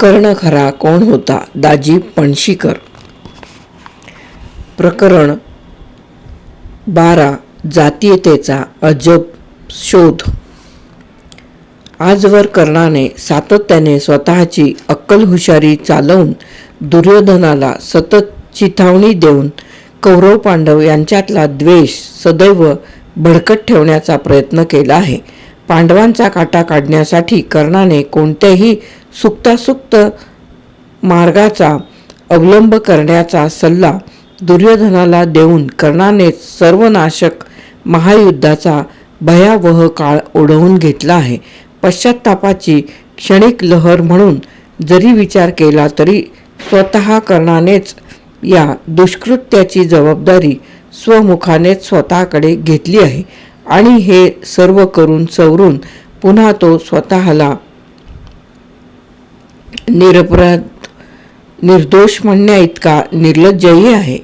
कर्ण खरा कोण होता? दाजी पणशीकर. प्रकरण बारा. जातीयतेचा अजब शोध. आजवर कर्णाने सातत्याने स्वतःची अक्कल हुशारी चालवून दुर्योधनाला सतत चिथावणी देऊन कौरव पांडव यांच्यातला द्वेष सदैव भडकट ठेवण्याचा प्रयत्न केला आहे. पांडवांचा काटा काढण्यासाठी कर्णाने कोणत्याही सुक्तासुक्त मार्गाचा अवलंब करण्याचा सल्ला दुर्योधनाला देऊन कर्णाने सर्वनाशक महायुद्धाचा भयावह काळ ओढवून घेतला आहे. पश्चातापाची क्षणिक लहर म्हणून जरी विचार केला तरी स्वतः कर्णानेच या दुष्कृत्याची जबाबदारी स्वमुखानेच स्वतःकडे घेतली आहे आणि हे सर्व करून सवरून पुन्हा तो स्वतःला निरपराध निर्दोष म्हणण्या इतका निर्लज्जही आहे.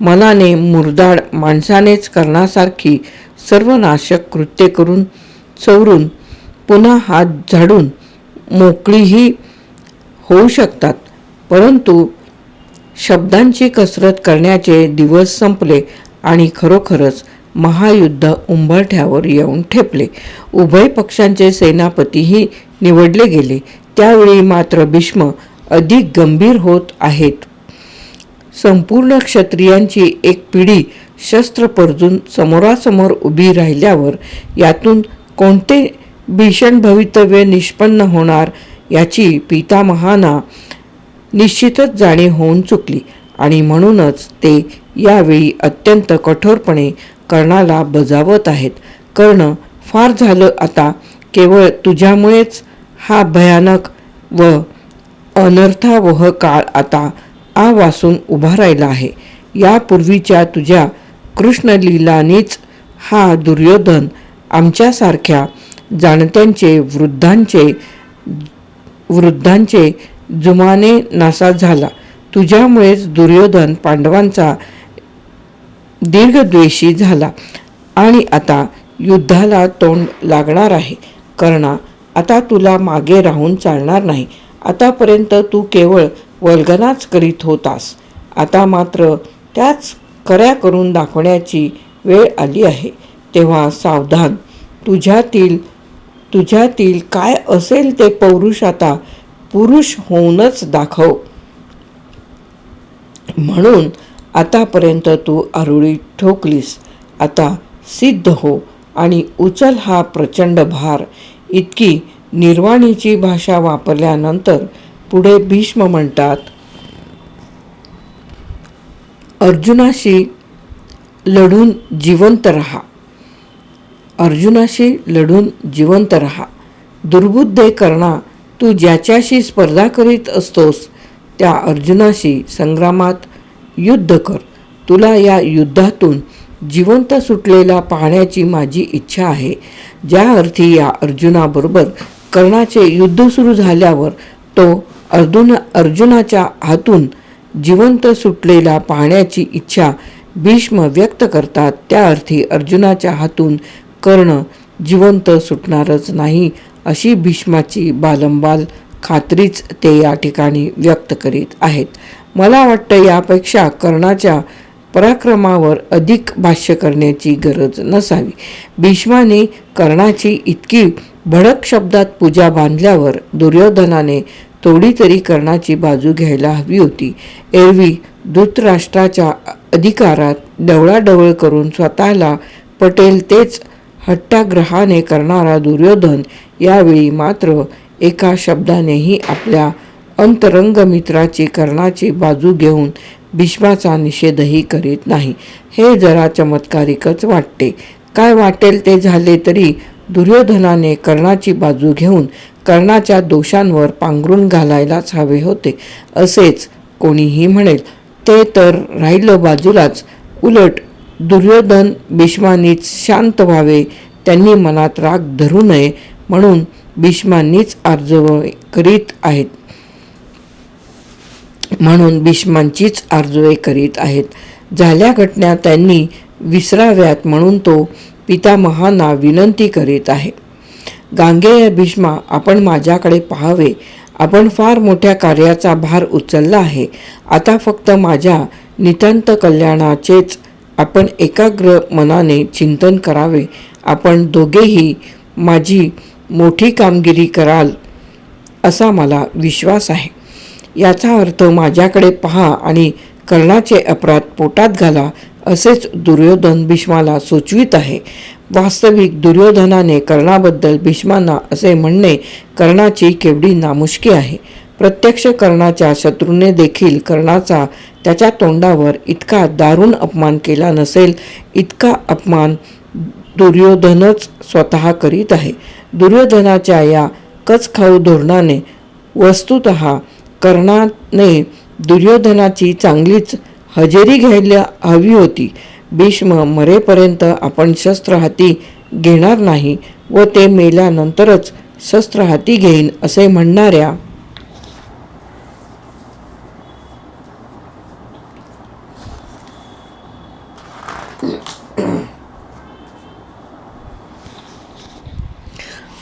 मनाने मुरदाड माणसानेच करण्यासारखी सर्वनाशक कृत्ये करून चवरून पुन्हा हात झाडून मोकळीही होऊ शकतात. परंतु शब्दांची कसरत करण्याचे दिवस संपले आणि खरोखरच महायुद्ध उंबरठ्यावर येऊन ठेपले. उभय पक्षांचे सेनापतीही निवडले गेले. त्यावेळी मात्र भीष्म अधिक गंभीर होत आहेत. संपूर्ण क्षत्रियांची एक पिढी शस्त्र परजून समोरासमोर उभी राहिल्यावर यातून कोणते भीषण भवितव्य निष्पन्न होणार याची पितामहाना निश्चितच जाणीव होऊन चुकली आणि म्हणूनच ते यावेळी अत्यंत कठोरपणे कर्णाला बजावत आहेत. कर्ण फार झालं आता केवळ तुझ्यामुळेच हा भयानक व अनर्थावह काळ आता आ वासून उभा राहिला आहे. यापूर्वीच्या तुझ्या कृष्णलीलानेच हा दुर्योधन आमच्यासारख्या जाणत्यांचे वृद्धांचे वृद्धांचे जुमाने नासा झाला. तुझ्यामुळेच दुर्योधन पांडवांचा दीर्घद्वेषी झाला आणि आता युद्धाला तोंड लागणार आहे. कर्णा आता तुला मागे राहून चालणार नाही. आतापर्यंत तू केवळ वल्गनाच करीत होतास. आता मात्र त्याच कऱ्या करून दाखवण्याची वेळ आली आहे. तेव्हा सावधान. तुझ्यातील तुझ्यातील काय असेल ते पौरुष आता पुरुष होऊनच दाखव. म्हणून आतापर्यंत तू आरुळी ठोकलीस. आता सिद्ध हो आणि उचल हा प्रचंड भार. इतकी निर्वाणीची भाषा वापरल्यानंतर पुढे भीष्म म्हणतात अर्जुनाशी लढून जिवंत रहा. अर्जुनाशी लढून जिवंत रहा. दुर्बुद्धे कर्णा तू ज्याच्याशी स्पर्धा करीत असतोस त्या अर्जुनाशी संग्रामात युद्ध कर. तुला या युद्धातून जिवंत सुटलेला पाहण्याची माझी इच्छा आहे. ज्या अर्थी या अर्जुनाबरोबर कर्णाचे युद्ध सुरू झाल्यावर तो अर्जुन अर्जुनाच्या हातून जिवंत सुटलेला पाहण्याची इच्छा भीष्म व्यक्त करतात. त्या अर्थी अर्जुनाच्या हातून कर्ण जिवंत सुटणारच नाही अशी भीष्माची बालंबाल खात्रीच ते या ठिकाणी व्यक्त करीत आहेत. मला वाटतं यापेक्षा कर्णाच्या पराक्रमावर अधिक भाष्य करण्याची गरज नसावी. भीष्माने कर्णाची इतकी भडक शब्दात पूजा बांधल्यावर दुर्योधनाने थोडी तरी कर्णाची बाजू घ्यायला हवी होती. एरवी धृतराष्ट्राच्या अधिकारात डवळाडवळ करून स्वतःला पटेल तेच हट्टाग्रहाने करणारा दुर्योधन यावेळी मात्र एका शब्दानेही आपल्या अंतरंग मित्राची कर्णाची बाजू घेऊन भीष्माचा निषेधही करीत नाही. हे जरा चमत्कारिकच वाटते. काय वाटेल ते झाले तरी दुर्योधनाने कर्णाची बाजू घेऊन कर्णाच्या दोषांवर पांघरून घालायलाच हवे होते. असेच कोणीही म्हणेल ते तर राहिलं बाजूलाच. उलट दुर्योधन भीष्मानीच शांत व्हावे. त्यांनी मनात राग धरू नये म्हणून भीष्मांनीच अर्ज करीत आहेत. म्हणून भीष्मांचीच आर्जवे करीत आहेत. झाल्या घटना त्यांनी विसराव्यात म्हणून तो पितामहांना विनंती करीत आहे. गांगेय भीष्मा आपण माझ्याकडे पाहावे. आपण फार मोठ्या कार्याचा भार उचलला आहे. आता फक्त माझ्या नितांत कल्याणाचेच आपण एकाग्र मनाने चिंतन करावे. आपण दोघेही माझी मोठी कामगिरी कराल असा मला विश्वास आहे. याचा अर्थ माझ्याकडे पहा आणि कर्णाचे अपराध पोटात घाला असेच दुर्योधन भीष्माला सुचवित आहे. वास्तविक दुर्योधनाने कर्णाबद्दल भीष्मांना असे म्हणणे कर्णाची केवढी नामुष्की आहे. प्रत्यक्ष कर्णाच्या शत्रूने देखील कर्णाचा त्याच्या तोंडावर इतका दारुण अपमान केला नसेल इतका अपमान दुर्योधनच स्वतः करीत आहे. दुर्योधनाच्या या कचखाऊ धोरणाने वस्तुत कर्णाने दुर्योधनाची चांगलीच हजेरी घ्यायला हवी होती. भीष्म मरेपर्यंत आपण शस्त्र हाती घेणार नाही व ते मेल्यानंतरच शस्त्र हाती घेईन असे म्हणणाऱ्या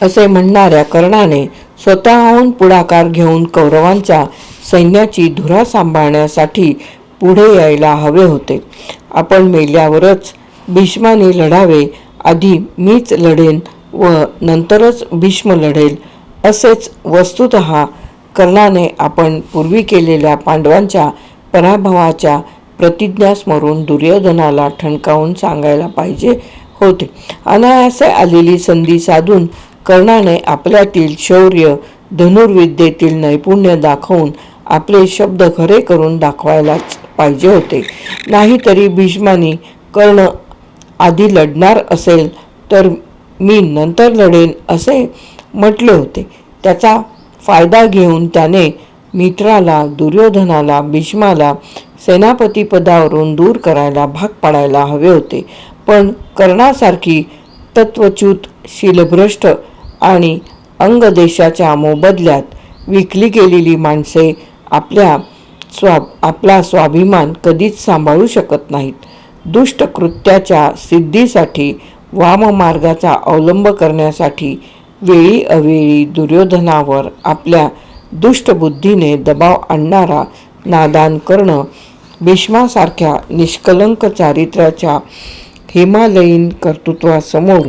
असे म्हणणाऱ्या कर्णाने स्वतःहून पुढाकार घेऊन कौरवांचा सैन्याची धुरा सांभाळण्यासाठी पुढे यायला हवे होते. आपण मेल्यावरच भीष्माने लढावे आधी मीच लढेन व नंतरच भीष्म लढेल असेच वस्तुत कर्णाने आपण पूर्वी केलेल्या पांडवांच्या पराभवाच्या प्रतिज्ञा स्मरून दुर्योधनाला ठणकावून सांगायला पाहिजे होते. अनायासे आलेली संधी साधून कर्णाने आपल्यातील शौर्य धनुर्विद्येतील नैपुण्य दाखवून आपले शब्द खरे करून दाखवायलाच पाहिजे होते. नाहीतरी भीष्मानी कर्ण आधी लढणार असेल तर मी नंतर लढेन असे म्हटले होते. त्याचा फायदा घेऊन त्याने मित्राला दुर्योधनाला भीष्माला सेनापतीपदावरून दूर करायला भाग पाडायला हवे होते. पण कर्णासारखी तत्वच्यूत शीलभ्रष्ट आणि अंगदेशाच्या मोबदल्यात विकली गेलेली माणसे आपल्या स्वा आपला स्वाभिमान कधीच सांभाळू शकत नाहीत. दुष्ट कृत्याच्या सिद्धीसाठी वाममार्गाचा अवलंब करण्यासाठी वेळी अवेळी दुर्योधनावर आपल्या दुष्टबुद्धीने दबाव आणणारा नादान करणं भीष्मासारख्या निष्कलंक चारित्र्याच्या हिमालयीन कर्तृत्वासमोर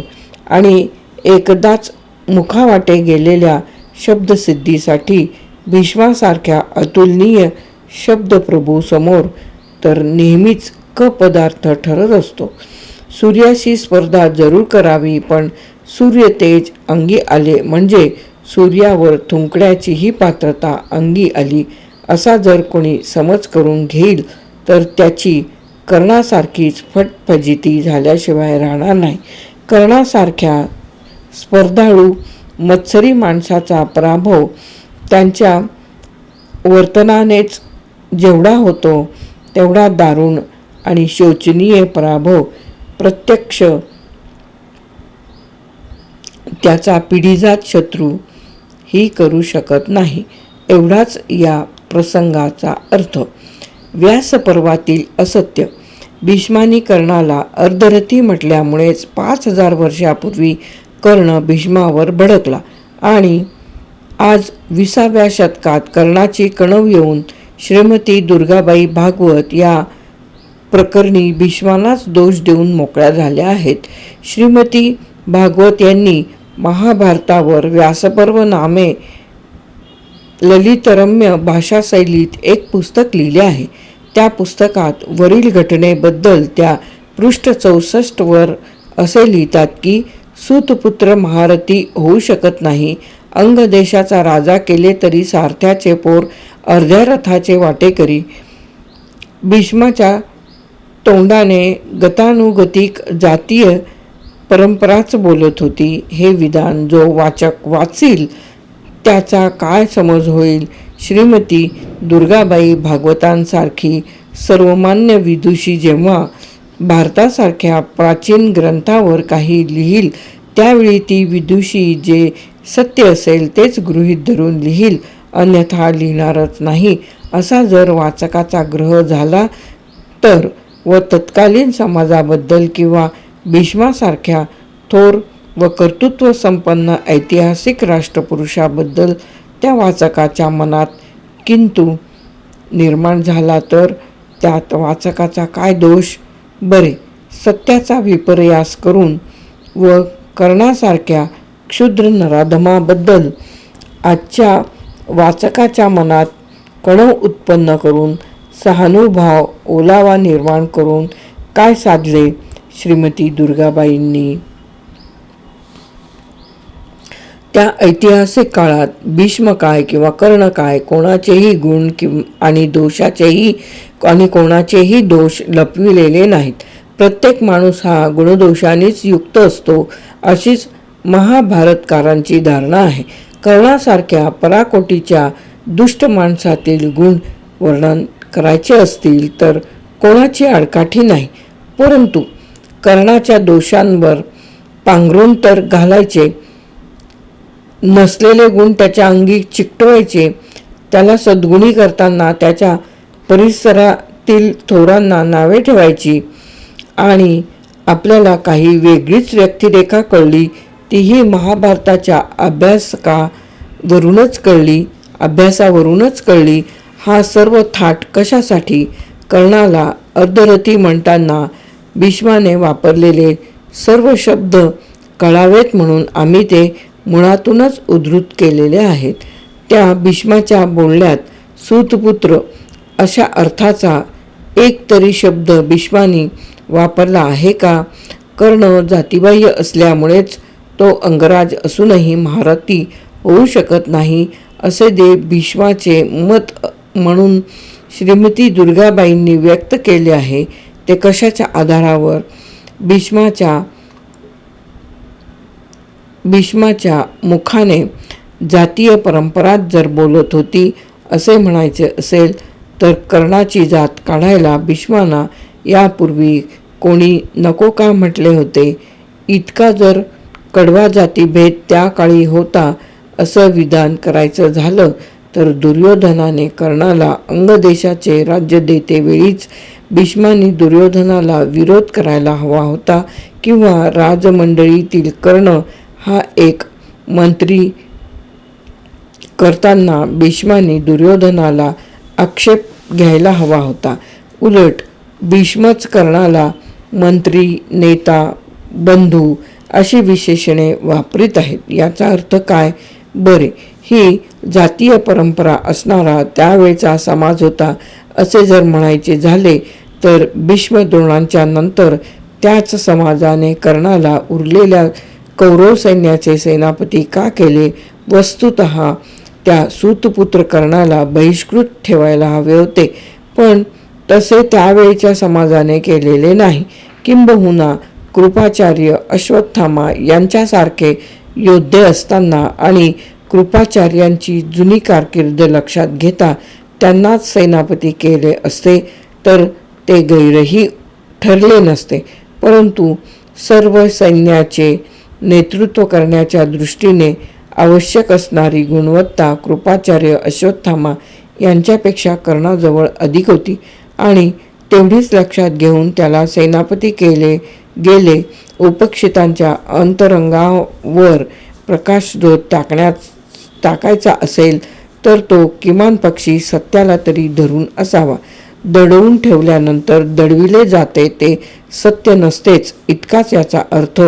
आणि एकदाच मुखावाटे गेलेल्या शब्दसिद्धीसाठी भीष्मासारख्या अतुलनीय शब्दप्रभूसमोर तर नेहमीच क पदार्थ ठरत असतो. सूर्याशी स्पर्धा जरूर करावी पण सूर्य तेज अंगी आले म्हणजे सूर्यावर थुंकण्याचीही पात्रता अंगी आली. असा जर कोणी समज करून घेईल तर त्याची कर्णासारखीच फटफजिती झाल्याशिवाय राहणार नाही. कर्णासारख्या स्पर्धाळू मत्सरी माणसाचा पराभव त्यांच्या वर्तनानेच जेवढा होतो तेवढा दारुण आणि शोचनीय पराभव प्रत्यक्ष त्याचा पिढीजात शत्रू ही करू शकत नाही एवढाच या प्रसंगाचा अर्थ. व्यासपर्वातील असत्य भीष्मानी कर्णाला अर्धरथी म्हटल्यामुळेच पाच हजार वर्षापूर्वी कर्ण भीष्मावर भडकला आणि आज विसाव्या शतकात कर्णाची कणव येऊन श्रीमती दुर्गाबाई भागवत या प्रकरणी भीष्मानाच दोष देऊन मोकळ्या झाल्या आहेत. श्रीमती भागवत यांनी महाभारतावर व्यासपर्व नामे ललितरम्य भाषाशैलीत एक पुस्तक लिहिले आहे. त्या पुस्तकात वरील घटनेबद्दल त्या पृष्ठ चौसष्टवर असे लिहितात की सुतपुत्र महारथी होऊ शकत नाही. अंगदेशाचा राजा केले तरी सारथ्याचे पोर अर्ध्या रथाचे वाटेकरी भीष्माच्या तोंडाने गतानुगतिक जातीय परंपराच बोलत होती. हे विधान जो वाचक वाचील त्याचा काय समज होईल? श्रीमती दुर्गाबाई भागवतांसारखी सर्वमान्य विदुषी जेव्हा भारतासारख्या प्राचीन ग्रंथावर काही लिहील त्यावेळी ती विदुषी जे सत्य असेल तेच गृहीत धरून लिहील अन्यथा लिहिणारच नाही असा जर वाचकाचा ग्रह झाला तर व तत्कालीन समाजाबद्दल किंवा भीष्मासारख्या थोर व कर्तृत्व संपन्न ऐतिहासिक राष्ट्रपुरुषाबद्दल त्या वाचकाच्या मनात किंतु निर्माण झाला तर त्यात वाचकाचा काय दोष? बरे. सत्याचा विपर्यास करून व कर्णासारख्या क्षुद्र नराधमाबद्दल आजच्या वाचकाच्या मनात कणव उत्पन्न करून सहानुभाव ओलावा निर्माण करून काय साधले श्रीमती दुर्गाबाईंनी? त्या ऐतिहासिक काळात भीष्म काय किंवा कर्ण काय कोणाचेही गुण किं आणि दोषाचेही आणि कोणाचेही दोष लपविलेले नाहीत. प्रत्येक माणूस हा गुणदोषानेच युक्त असतो अशीच महाभारतकारांची धारणा आहे. कर्णासारख्या पराकोटीच्या दुष्ट माणसातील गुण वर्णन करायचे असतील तर कोणाची आडकाठी नाही. परंतु कर्णाच्या दोषांवर पांघरून तर घालायचे नसलेले गुण त्याच्या अंगी चिकटवायचे त्याला सद्गुणी करताना त्याच्या परिसरातील थोरांना नावे ठेवायची आणि आपल्याला काही वेगळीच व्यक्तिरेखा कळली तीही महाभारताच्या अभ्यासकावरूनच कळली अभ्यासावरूनच कळली. हा सर्व थाट कशासाठी? कर्णाला अर्धरथी म्हणताना भीष्माने वापरलेले सर्व शब्द कळावेत म्हणून आम्ही ते मुळातूनच उद्धृत केलेले आहेत. त्या भीष्माच्या बोलण्यात सूतपुत्र अशा अर्थाचा एक तरी शब्द भीष्मानी वापरला आहे का? कर्ण जातीबाह्य असल्यामुळेच तो अंगराज असूनही महारथी होऊ शकत नाही असे दे भीष्माचे मत म्हणून श्रीमती दुर्गाबाईंनी व्यक्त केले आहे. ते कशाच्या आधारावर? भीष्माच्या भीष्माच्या मुखाने जातीय परंपरात जर बोलत होती असे म्हणायचे असेल तर कर्णाची जात काढायला भीष्माना यापूर्वी कोणी नको का म्हटले होते? इतका जर कडवा जातीभेद त्या काळी होता असं विधान करायचं झालं तर दुर्योधनाने कर्णाला अंगदेशाचे राज्य देते वेळीच भीष्मानी दुर्योधनाला विरोध करायला हवा होता किंवा राजमंडळीतील कर्ण हा एक मंत्री करताना भीष्मानी दुर्योधनाला आक्षेप घ्यायला हवा होता. उलट भीष्मच कर्णाला मंत्री नेता बंधू अशी विशेषणे वापरीत आहेत. याचा अर्थ काय? बरे ही जातीय परंपरा असणारा त्यावेळचा समाज होता. असे जर म्हणायचे झाले तर भीष्म द्रोणांच्या नंतर त्याच समाजाने कर्णाला उरलेल्या कौरव सैन्याचे सेनापती का केले? वस्तुत त्या सूतपुत्र कर्णाला बहिष्कृत ठेवायला हवे होते. पण तसे त्यावेळच्या समाजाने केलेले नाही. किंबहुना कृपाचार्य अश्वत्थामा यांच्यासारखे योद्धे असताना आणि कृपाचार्यांची जुनी कारकीर्द लक्षात घेता त्यांनाच सेनापती केले असते तर ते गैरही ठरले नसते. परंतु सर्व सैन्याचे नेतृत्व करण्याच्या दृष्टीने आवश्यक असणारी गुणवत्ता कृपाचार्य अश्वत्थामा यांच्यापेक्षा कर्णाजवळ अधिक होती आणि तेवढीच लक्षात घेऊन त्याला सेनापती केले गेले. उपक्षितांच्या अंतरंगावर प्रकाशझोत टाकण्यात टाकायचा असेल तर तो किमान पक्षी सत्याला तरी धरून असावा. दडवून ठेवल्यानंतर दडविले जाते ते सत्य नसतेच इतकाच याचा अर्थ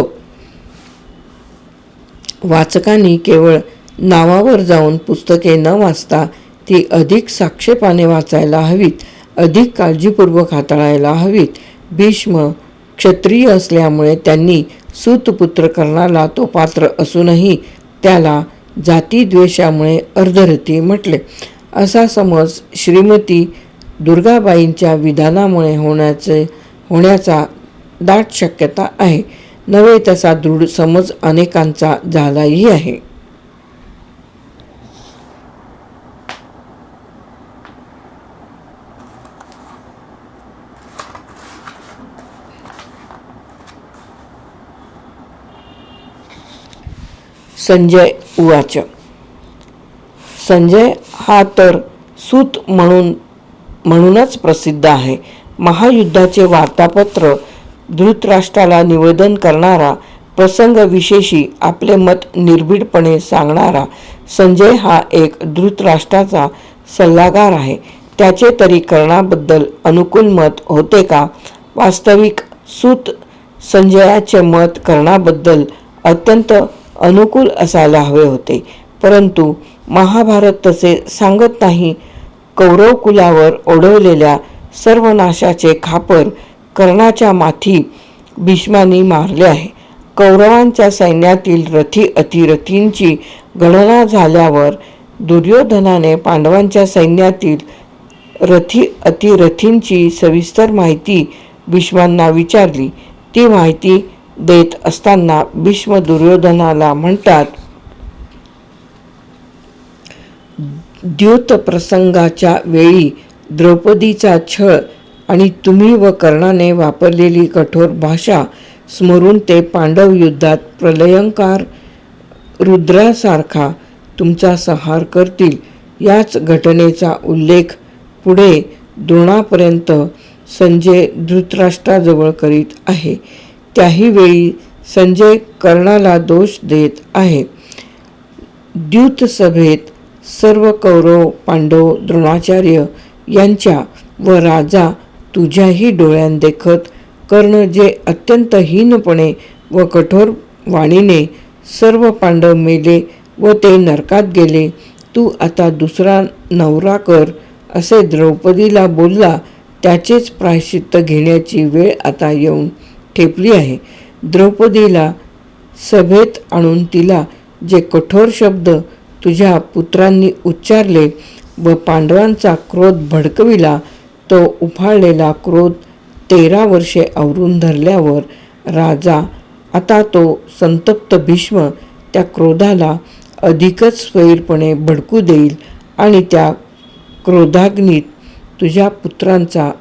वाचकांनी केवळ नावावर जाऊन पुस्तके न वाचता ती अधिक साक्षेपाने वाचायला हवीत अधिक काळजीपूर्वक हाताळायला हवीत. भीष्म क्षत्रिय असल्यामुळे त्यांनी सूतपुत्र कर्णाला तो पात्र असूनही त्याला जातीद्वेषामुळे अर्धरथी म्हटले. असा समज श्रीमती दुर्गाबाईंच्या विधानामुळे होण्याचे होण्याचा दाट शक्यता आहे. नव्हे तसा दृढ समज अनेकांचा झालाही आहे. संजय उवाच. संजय हा तर सूत म्हणून म्हणूनच प्रसिद्ध आहे. महायुद्धाचे वार्तापत्र धृतराष्ट्राला निवेदन करणारा प्रसंगविशेषी आपले मत निर्भीडपणे सांगणारा संजय हा एक धृतराष्ट्राचा सल्लागार आहे. त्याचे तरी कर्णाबद्दल अनुकूल मत होते का? वास्तविक सूत संजयाचे मत कर्णाबद्दल अत्यंत अनुकूल असायला हवे होते. परंतु महाभारत तसे सांगत नाही. कौरव कुलावर ओढवलेल्या सर्वनाशाचे खापर कर्णाच्या माथी भीष्मानी मारले आहे. कौरवांच्या सैन्यातील रथी अतिरथींची गणना झाल्यावर दुर्योधनाने पांडवांच्या सैन्यातील रथी अतिरथींची सविस्तर माहिती भीष्मांना विचारली. ती माहिती देत असताना भीष्म दुर्योधनाला म्हणतात द्यूत प्रसंगाच्या वेळी द्रौपदीचा छळ आणि तुम्ही व कर्णाने वापरलेली कठोर भाषा स्मरून ते पांडव युद्धात प्रलयंकार रुद्रासारखा तुमचा संहार करतील. याच घटनेचा उल्लेख पुढे द्रोणापर्यंत संजय धृतराष्ट्राजवळ करीत आहे. त्याही वेळी संजय कर्णाला दोष देत आहे. द्यूत सभेत सर्व कौरव पांडव द्रोणाचार्य यांच्या व राजा तुझ्याही डोळ्यांदेखत कर्ण जे अत्यंत हीनपणे व कठोर वाणीने सर्व पांडव मेले व ते नरकात गेले तू आता दुसरा नवरा कर असे द्रौपदीला बोलला त्याचेच प्रायश्चित्त घेण्याची वेळ आता येऊन ठेपली आहे. द्रौपदीला सभेत आणून तिला जे कठोर शब्द तुझ्या पुत्रांनी उच्चारले व पांडवांचा क्रोध भडकविला तो उफाळलेला क्रोध तेरा वर्षे आवरून धरल्यावर राजा आता तो संतप्त भीष्म त्या क्रोधाला अधिकच स्वैरपणे भडकू देईल आणि त्या क्रोधाग्नीत तुझ्या पुत्रांचा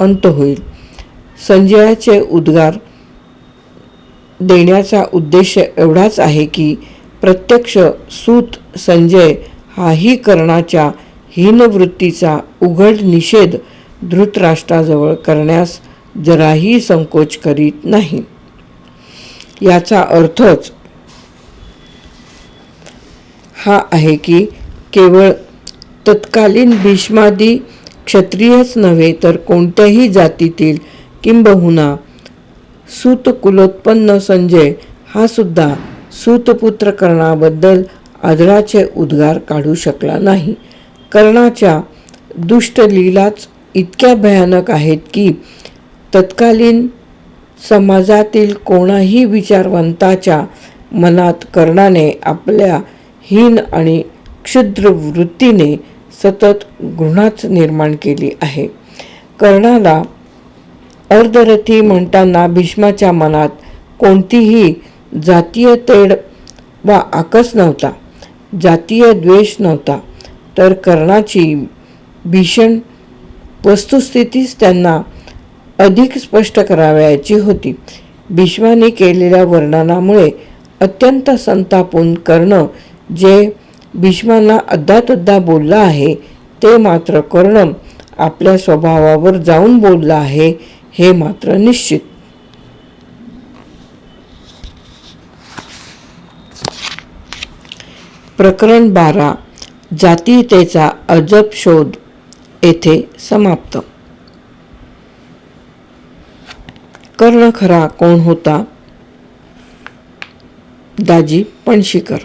अंत होईल. संजयाचे उद्गार देण्याचा उद्देश एवढाच आहे की प्रत्यक्ष सूत संजय हाही कर्णाच्या हीनवृत्तीचा उघड निषेध धृतराष्ट्राजवळ करण्यास जराही संकोच करीत नाही. याचा अर्थच हा आहे की केवळ तत्कालीन भीष्मादी क्षत्रियच नव्हे तर कोणत्याही जातीतील किंबहुना सूतकुलोत्पन्न संजय हा सुद्धा सूतपुत्र कर्णाबद्दल आदराचे उद्गार काढू शकला नाही. कर्णाच्या दुष्ट लीलाच इतक्या भयानक आहेत की तत्कालीन समाजातील कोणाही विचारवंताच्या मनात कर्णाने आपल्या हीन आणि क्षुद्र वृत्तीने सतत घृणाच निर्माण केली आहे. कर्णाला अर्धरथी म्हणताना भीष्माच्या मनात कोणतीही जातीय तेढ वा आकस नव्हता जातीय द्वेष नव्हता तर कर्णाची भीषण वस्तुस्थितीच त्यांना अधिक स्पष्ट करावयाची होती. भीष्माने केलेल्या वर्णनामुळे अत्यंत संतापून कर्ण जे भीष्मांना अद्दातद्दा बोलला आहे ते मात्र कर्ण आपल्या स्वभावावर जाऊन बोलला आहे हे मात्र निश्चित. प्रकरण बारा. जातीयतेचा अजब शोध. येथे समाप्त. कर्ण खरा कोण होता? दाजी पणशीकर.